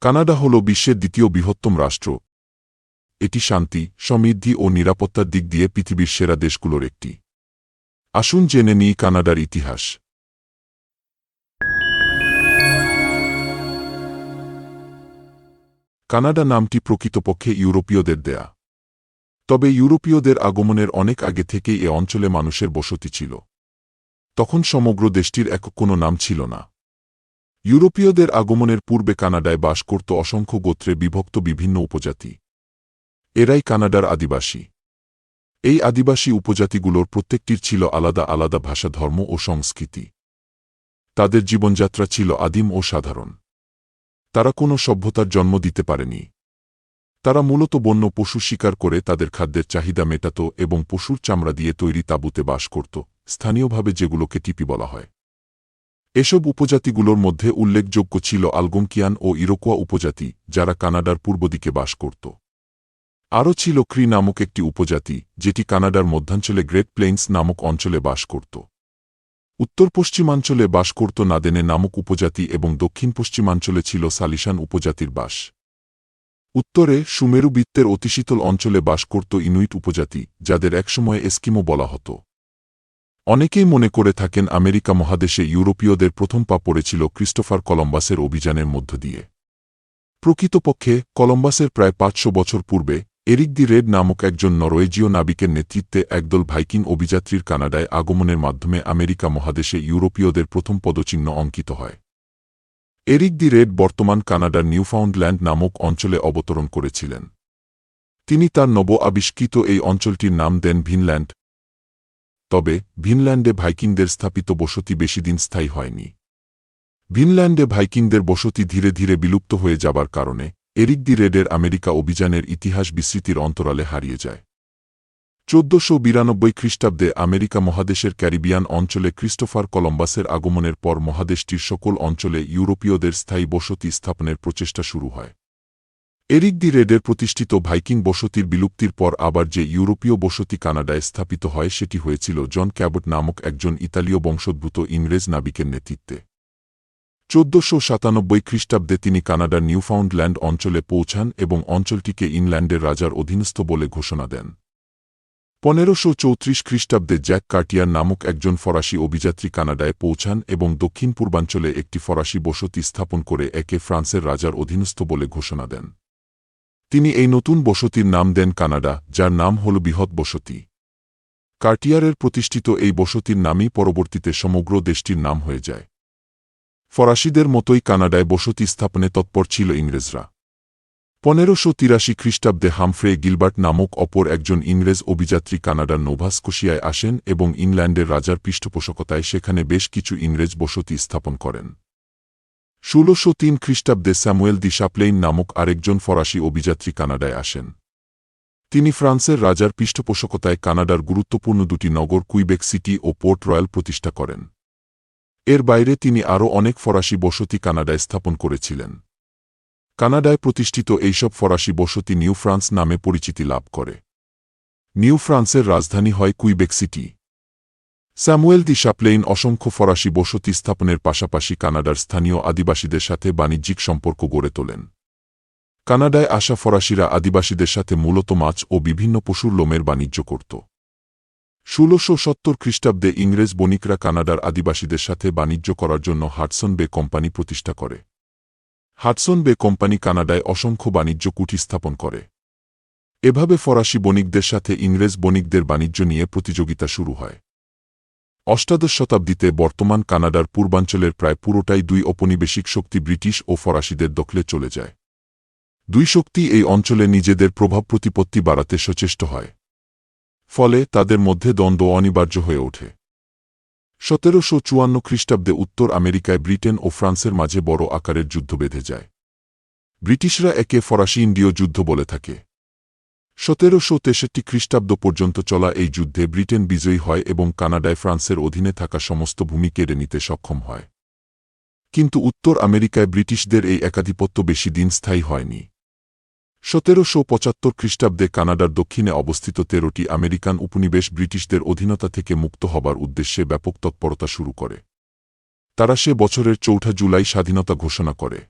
Canada হল বিশ্বের দ্বিতীয় বৃহত্তম রাষ্ট্র। এটি শান্তি, সমৃদ্ধি ও নিরাপত্তার দিক দিয়ে পৃথিবীর সেরা দেশগুলোর একটি। আসুন জেনে নিই কানাডার ইতিহাস। কানাডা নামটি প্রকৃতপক্ষে ইউরোপীয়দের দেয়া। তবে ইউরোপীয়দের আগমনের অনেক আগে থেকেই এ অঞ্চলে মানুষের বসতি ছিল। তখন সমগ্র দেশটির এক কোনো নাম ছিল না। ইউরোপীয়দের আগমনের পূর্বে কানাডায় বাস করত অসংখ্য গোত্রে বিভক্ত বিভিন্ন উপজাতি। এরাই কানাডার আদিবাসী। এই আদিবাসী উপজাতিগুলোর প্রত্যেকটির ছিল আলাদা আলাদা ভাষা, ধর্ম ও সংস্কৃতি। তাদের জীবনযাত্রা ছিল আদিম ও সাধারণ। তারা কোনো সভ্যতার জন্ম দিতে পারেনি। তারা মূলত বন্য পশু শিকার করে তাদের খাদ্যের চাহিদা মেটাত এবং পশুর চামড়া দিয়ে তৈরি তাঁবুতে বাস করত, স্থানীয়ভাবে যেগুলোকে টিপি বলা হয়। এসব উপজাতিগুলোর মধ্যে উল্লেখযোগ্য ছিল আলগঙ্কিয়ান ও ইরোকোয়া উপজাতি, যারা কানাডার পূর্ব দিকে বাস করত। আরও ছিল ক্রি নামক একটি উপজাতি, যেটি কানাডার মধ্যাঞ্চলে গ্রেট প্লেইন্স নামক অঞ্চলে বাস করত। উত্তর পশ্চিমাঞ্চলে বাস করত নাদেনে নামক উপজাতি এবং দক্ষিণ পশ্চিমাঞ্চলে ছিল সালিশান উপজাতির বাস। উত্তরে সুমেরু বৃত্তের অতিশীতল অঞ্চলে বাস করত ইনুইট উপজাতি, যাদের একসময় এস্কিমো বলা হতো। অনেকেই মনে করে থাকেন আমেরিকা মহাদেশে ইউরোপীয়দের প্রথম পা পড়েছিল ক্রিস্টোফার কলম্বাসের অভিযানের মধ্য দিয়ে। প্রকৃতপক্ষে, কলম্বাসের প্রায় পাঁচশো বছর পূর্বে, এরিক দি রেড নামক একজন নরওয়েজীয় নাবিকের নেতৃত্বে একদল ভাইকিং অভিযাত্রীর কানাডায় আগমনের মাধ্যমে আমেরিকা মহাদেশে ইউরোপীয়দের প্রথম পদচিহ্ন অঙ্কিত হয়। এরিক দি রেড বর্তমান কানাডার নিউফাউন্ডল্যান্ড নামক অঞ্চলে অবতরণ করেছিলেন। তিনি তার নব আবিষ্কৃত এই অঞ্চলটির নাম দেন ভিনল্যান্ড তবে ভিনল্যান্ডে ভাইকিংদের স্থাপিত বসতি বেশিদিন স্থায়ী হয়নি। ভিনল্যান্ডে ভাইকিংদের বসতি ধীরে ধীরে বিলুপ্ত হয়ে যাবার কারণে এরিক দি রেডের আমেরিকা অভিযানের ইতিহাস বিস্মৃতির অন্তরালে হারিয়ে যায়। চোদ্দশো বিরানব্বই খ্রিস্টাব্দে আমেরিকা মহাদেশের ক্যারিবিয়ান অঞ্চলে ক্রিস্টোফার কলম্বাসের আগমনের পর মহাদেশটির সকল অঞ্চলে ইউরোপীয়দের স্থায়ী বসতি স্থাপনের প্রচেষ্টা শুরু হয়। এরিক দি রেডের প্রতিষ্ঠিত ভাইকিং বসতির বিলুপ্তির পর আবার যে ইউরোপীয় বসতি কানাডায় স্থাপিত হয় সেটি হয়েছিল জন ক্যাবট নামক একজন ইতালীয় বংশোদ্ভূত ইংরেজ নাবিকের নেতৃত্বে। চোদ্দশো সাতানব্বই খ্রিস্টাব্দে তিনি কানাডার নিউফাউন্ডল্যান্ড অঞ্চলে পৌঁছান এবং অঞ্চলটিকে ইংল্যান্ডের রাজার অধীনস্থ বলে ঘোষণা দেন। পনেরোশো চৌত্রিশ খ্রিস্টাব্দে জ্যাক কার্টিয়ার নামক একজন ফরাসি অভিযাত্রী কানাডায় পৌঁছান এবং দক্ষিণ পূর্বাঞ্চলে একটি ফরাসি বসতি স্থাপন করে একে ফ্রান্সের রাজার অধীনস্থ বলে ঘোষণা দেন। তিনি এই নতুন বসতির নাম দেন কানাডা, যার নাম হল বৃহৎ বসতি। কার্টিয়ারের প্রতিষ্ঠিত এই বসতির নামই পরবর্তীতে সমগ্র দেশটির নাম হয়ে যায়। ফরাসিদের মতোই কানাডায় বসতি স্থাপনে তৎপর ছিল ইংরেজরা। পনেরোশো তিরাশি খ্রিস্টাব্দে হামফ্রে গিলবার্ট নামক অপর একজন ইংরেজ অভিযাত্রী কানাডার নোভাস্কোশিয়ায় আসেন এবং ইংল্যান্ডের রাজার পৃষ্ঠপোষকতায় সেখানে বেশ কিছু ইংরেজ বসতি স্থাপন করেন। ষোলোশো তিন খ্রিস্টাব্দে স্যামুয়েল দি শাপলেইন নামক আরেকজন ফরাসি অভিযাত্রী কানাডায় আসেন। তিনি ফ্রান্সের রাজার পৃষ্ঠপোষকতায় কানাডার গুরুত্বপূর্ণ দুটি নগর কুইবেক সিটি ও পোর্ট রয়্যাল প্রতিষ্ঠা করেন। এর বাইরে তিনি আরও অনেক ফরাসি বসতি কানাডায় স্থাপন করেছিলেন। কানাডায় প্রতিষ্ঠিত এইসব ফরাসি বসতি নিউ ফ্রান্স নামে পরিচিতি লাভ করে। নিউ ফ্রান্সের রাজধানী হয় Quebec City. Samuel de Champlain অসংখ্য ফরাসি বসতি স্থাপনের পাশাপাশি কানাডার স্থানীয় আদিবাসীদের সাথে বাণিজ্যিক সম্পর্ক গড়ে তোলেন। কানাডায় আসা ফরাসিরা আদিবাসীদের সাথে মূলত মাছ ও বিভিন্ন পশুর লোমের বাণিজ্য করত। ষোলোশো সত্তর খ্রিস্টাব্দে ইংরেজ বণিকরা কানাডার আদিবাসীদের সাথে বাণিজ্য করার জন্য হাটসন বে কোম্পানি প্রতিষ্ঠা করে। হাটসন বে কোম্পানি কানাডায় অসংখ্য বাণিজ্য কুঠি স্থাপন করে। এভাবে ফরাসি বণিকদের সাথে ইংরেজ বণিকদের বাণিজ্য নিয়ে প্রতিযোগিতা শুরু হয়। অষ্টাদশ শতাব্দীতে বর্তমান কানাডার পূর্বাঞ্চলের প্রায় পুরোটাই দুই ঔপনিবেশিক শক্তি ব্রিটিশ ও ফরাসিদের দখলে চলে যায়। দুই শক্তি এই অঞ্চলে নিজেদের প্রভাব প্রতিপত্তি বাড়াতে সচেষ্ট হয়। ফলে তাদের মধ্যে দ্বন্দ্ব অনিবার্য হয়ে ওঠে। সতেরোশো চুয়ান্ন খ্রিস্টাব্দে উত্তর আমেরিকায় ব্রিটেন ও ফ্রান্সের মাঝে বড় আকারের যুদ্ধ বেঁধে যায়। ব্রিটিশরা একে ফরাসি ইন্ডিয় যুদ্ধ বলে থাকে। সতেরোশো তেষট্টি খ্রিস্টাব্দ পর্যন্ত চলা এই যুদ্ধে ব্রিটেন বিজয়ী হয় এবং কানাডায় ফ্রান্সের অধীনে থাকা সমস্ত ভূমি কেড়ে নিতে সক্ষম হয়। কিন্তু উত্তর আমেরিকায় ব্রিটিশদের এই একাধিপত্য বেশি দিন স্থায়ী হয়নি। সতেরোশো পঁচাত্তর খ্রিস্টাব্দে কানাডার দক্ষিণে অবস্থিত তেরোটি আমেরিকান উপনিবেশ ব্রিটিশদের অধীনতা থেকে মুক্ত হবার উদ্দেশ্যে ব্যাপক তৎপরতা শুরু করে। তারা সে বছরের চৌঠা জুলাই স্বাধীনতা ঘোষণা করে,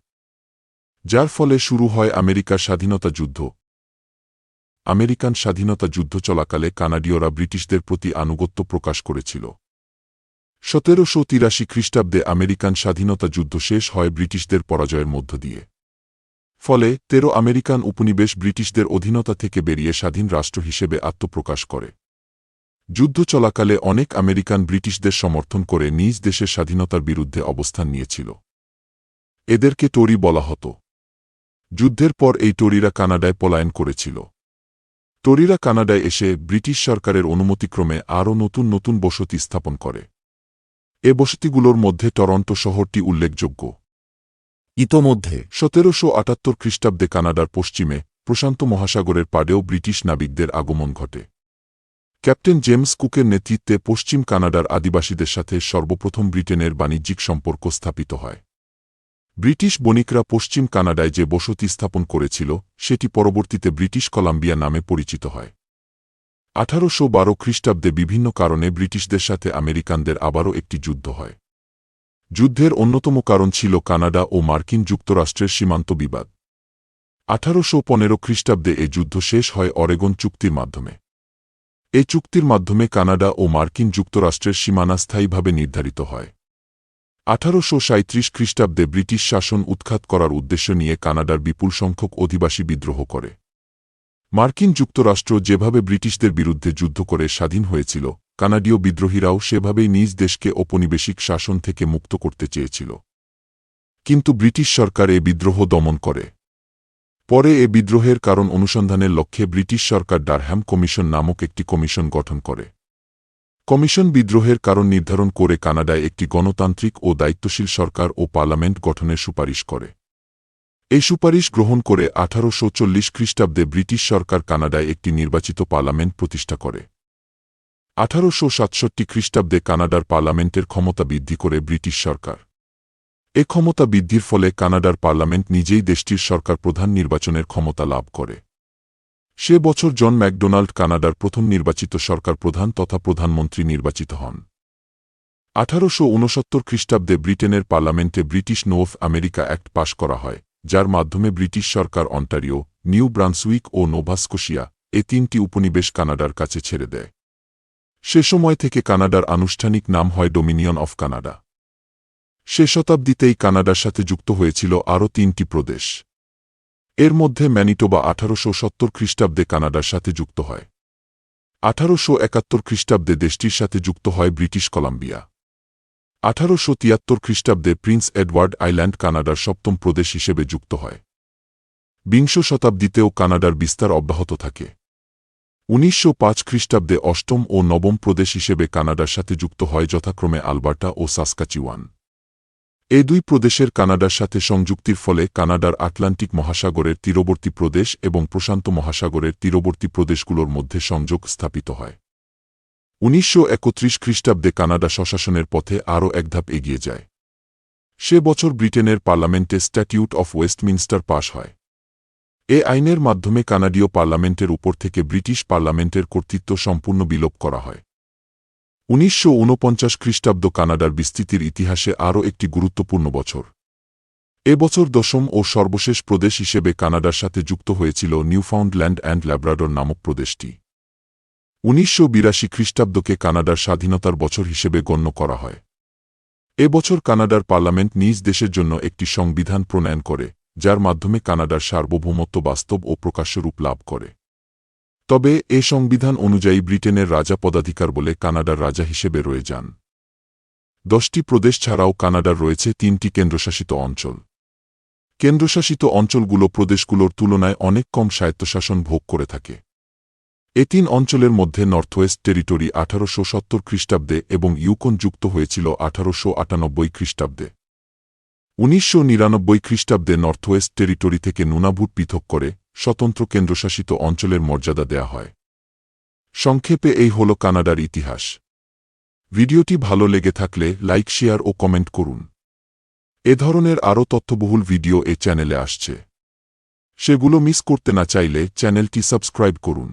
যার ফলে শুরু হয় আমেরিকার স্বাধীনতা যুদ্ধ। আমেরিকান স্বাধীনতা যুদ্ধ চলাকালে কানাডীয়রা ব্রিটিশদের প্রতি আনুগত্য প্রকাশ করেছিল। সতেরোশো তিরাশি খ্রিস্টাব্দে আমেরিকান স্বাধীনতা যুদ্ধ শেষ হয় ব্রিটিশদের পরাজয়ের মধ্য দিয়ে। ফলে তেরো আমেরিকান উপনিবেশ ব্রিটিশদের অধীনতা থেকে বেরিয়ে স্বাধীন রাষ্ট্র হিসেবে আত্মপ্রকাশ করে। যুদ্ধ চলাকালে অনেক আমেরিকান ব্রিটিশদের সমর্থন করে নিজ দেশের স্বাধীনতার বিরুদ্ধে অবস্থান নিয়েছিল। এদেরকে টরি বলা হতো। যুদ্ধের পর এই টরিরা কানাডায় পলায়ন করেছিল। টরিরা কানাডায় এসে ব্রিটিশ সরকারের অনুমতিক্রমে আরও নতুন নতুন বসতি স্থাপন করে। এ বসতিগুলোর মধ্যে টরন্টো শহরটি উল্লেখযোগ্য। ইতোমধ্যে সতেরোশো আটাত্তর খ্রিস্টাব্দে কানাডার পশ্চিমে প্রশান্ত মহাসাগরের পাড়েও ব্রিটিশ নাবিকদের আগমন ঘটে। ক্যাপ্টেন জেমস কুকের নেতৃত্বে পশ্চিম কানাডার আদিবাসীদের সাথে সর্বপ্রথম ব্রিটেনের বাণিজ্যিক সম্পর্ক স্থাপিত হয়। ব্রিটিশ বণিকরা পশ্চিম কানাডায় যে বসতি স্থাপন করেছিল, সেটি পরবর্তীতে ব্রিটিশ কলাম্বিয়া নামে পরিচিত হয়। আঠারোশো বারো খ্রিস্টাব্দে বিভিন্ন কারণে ব্রিটিশদের সাথে আমেরিকানদের আবারও একটি যুদ্ধ হয়। যুদ্ধের অন্যতম কারণ ছিল কানাডা ও মার্কিন যুক্তরাষ্ট্রের সীমান্ত বিবাদ। আঠারোশো পনেরো খ্রিস্টাব্দে এ যুদ্ধ শেষ হয় অরেগন চুক্তির মাধ্যমে। এ চুক্তির মাধ্যমে কানাডা ও মার্কিন যুক্তরাষ্ট্রের সীমানা স্থায়ীভাবে নির্ধারিত হয়। আঠারোশো সাঁত্রিশ খ্রিস্টাব্দে ব্রিটিশ শাসন উৎখাত করার উদ্দেশ্য নিয়ে কানাডার বিপুল সংখ্যক অধিবাসী বিদ্রোহ করে। মার্কিন যুক্তরাষ্ট্র যেভাবে ব্রিটিশদের বিরুদ্ধে যুদ্ধ করে স্বাধীন হয়েছিল, কানাডীয় বিদ্রোহীরাও সেভাবেই নিজ দেশকে ঔপনিবেশিক শাসন থেকে মুক্ত করতে চেয়েছিল। কিন্তু ব্রিটিশ সরকার এ বিদ্রোহ দমন করে। পরে এ বিদ্রোহের কারণ অনুসন্ধানের লক্ষ্যে ব্রিটিশ সরকার ডারহ্যাম কমিশন নামক একটি কমিশন গঠন করে। কমিশন বিদ্রোহের কারণ নির্ধারণ করে কানাডায় একটি গণতান্ত্রিক ও দায়িত্বশীল সরকার ও পার্লামেন্ট গঠনের সুপারিশ করে। এই সুপারিশ গ্রহণ করে আঠারোশো চল্লিশ খ্রিস্টাব্দে ব্রিটিশ সরকার কানাডায় একটি নির্বাচিত পার্লামেন্ট প্রতিষ্ঠা করে। আঠারোশো সাতষট্টি খ্রিস্টাব্দে কানাডার পার্লামেন্টের ক্ষমতা বৃদ্ধি করে ব্রিটিশ সরকার। এ ক্ষমতা বৃদ্ধির ফলে কানাডার পার্লামেন্ট নিজেই দেশটির সরকার প্রধান নির্বাচনের ক্ষমতা লাভ করে। সে বছর জন ম্যাকডোনাল্ড কানাডার প্রথম নির্বাচিত সরকার প্রধান তথা প্রধানমন্ত্রী নির্বাচিত হন। আঠারোশো ঊনসত্তর খ্রিস্টাব্দে ব্রিটেনের পার্লামেন্টে ব্রিটিশ নোভ আমেরিকা অ্যাক্ট পাশ করা হয়, যার মাধ্যমে ব্রিটিশ সরকার অন্টারিও, নিউ ব্রান্সউইক ও নোভাস্কোশিয়া এ তিনটি উপনিবেশ কানাডার কাছে ছেড়ে দেয়। সে সময় থেকে কানাডার আনুষ্ঠানিক নাম হয় ডোমিনিয়ন অফ কানাডা। সে শতাব্দীতেই কানাডার সাথে যুক্ত হয়েছিল আরও তিনটি প্রদেশ। এর মধ্যে ম্যানিটোবা আঠারোশো সত্তর খ্রিস্টাব্দে কানাডার সাথে যুক্ত হয়। আঠারোশো একাত্তর খ্রিস্টাব্দে দেশটির সাথে যুক্ত হয় ব্রিটিশ কলাম্বিয়া। আঠারোশো তিয়াত্তর খ্রিস্টাব্দে প্রিন্স এডওয়ার্ড আইল্যান্ড কানাডার সপ্তম প্রদেশ হিসেবে যুক্ত হয়। বিংশ শতাব্দীতেও কানাডার বিস্তার অব্যাহত থাকে। উনিশশো পাঁচ খ্রিস্টাব্দে অষ্টম ও নবম প্রদেশ হিসেবে কানাডার সাথে যুক্ত হয় যথাক্রমে আলবার্টা ও সাসকাচিওয়ান। এ দুই প্রদেশের কানাডার সাথে সংযুক্তির ফলে কানাডার আটলান্টিক মহাসাগরের তীরবর্তী প্রদেশ এবং প্রশান্ত মহাসাগরের তীরবর্তী প্রদেশগুলোর মধ্যে সংযোগ স্থাপিত হয়। উনিশশো একত্রিশ খ্রিস্টাব্দে কানাডা স্বশাসনের পথে আরও একধাপ এগিয়ে যায়। সে বছর ব্রিটেনের পার্লামেন্টে স্ট্যাটিউট অফ ওয়েস্টমিনস্টার পাশ হয়। এ আইনের মাধ্যমে কানাডীয় পার্লামেন্টের উপর থেকে ব্রিটিশ পার্লামেন্টের কর্তৃত্ব সম্পূর্ণ বিলোপ করা হয়। উনিশশো ঊনপঞ্চাশ খ্রিস্টাব্দ কানাডার বিস্তৃতির ইতিহাসে আরও একটি গুরুত্বপূর্ণ বছর। এ বছর দশম ও সর্বশেষ প্রদেশ হিসেবে কানাডার সাথে যুক্ত হয়েছিল নিউফাউন্ডল্যান্ড অ্যান্ড ল্যাব্রাডর নামক প্রদেশটি। উনিশশো বিরাশি খ্রিস্টাব্দকে কানাডার স্বাধীনতার বছর হিসেবে গণ্য করা হয়। এ বছর কানাডার পার্লামেন্ট নিজ দেশের জন্য একটি সংবিধান প্রণয়ন করে, যার মাধ্যমে কানাডার সার্বভৌমত্ব বাস্তব ও প্রকাশ্য রূপ লাভ করে। তবে এ সংবিধান অনুযায়ী ব্রিটেনের রাজা পদাধিকার বলে কানাডার রাজা হিসেবে রয়ে যান। দশটি প্রদেশ ছাড়াও কানাডার রয়েছে তিনটি কেন্দ্রশাসিত অঞ্চল। কেন্দ্রশাসিত অঞ্চলগুলো প্রদেশগুলোর তুলনায় অনেক কম স্বায়ত্তশাসন ভোগ করে থাকে। এ তিন অঞ্চলের মধ্যে নর্থওয়েস্ট টেরিটরি আঠারোশো সত্তর খ্রিস্টাব্দে এবং ইউকন যুক্ত হয়েছিল আঠারোশো আটানব্বই খ্রিস্টাব্দে। উনিশশো নিরানব্বই খ্রিস্টাব্দে নর্থওয়েস্ট টেরিটরি থেকে নুনাভুট পৃথক করে স্বতন্ত্র কেন্দ্রশাসিত অঞ্চলের মর্যাদা দেয়া হয়। সংক্ষেপে এই হল কানাডার ইতিহাস। ভিডিওটি ভালো লেগে থাকলে লাইক, শেয়ার ও কমেন্ট করুন। এ ধরনের আরও তথ্যবহুল ভিডিও এ চ্যানেলে আসছে। সেগুলো মিস করতে না চাইলে চ্যানেলটি সাবস্ক্রাইব করুন।